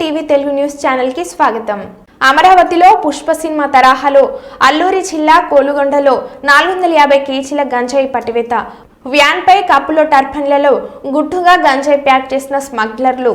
TV Telugu news ఛానల్కి స్వాగతం. అమరావతిలో పుష్ప సినిమా తరహాలో అల్లూరి జిల్లా కోలుగొండలో నాలుగు వందల యాభై కేజీల గంజాయి పట్టివేత వ్యాన్ పై కప్పులో టర్పన్లలో గుట్టుగా గంజాయి ప్యాక్ చేసిన స్మగ్లర్లు.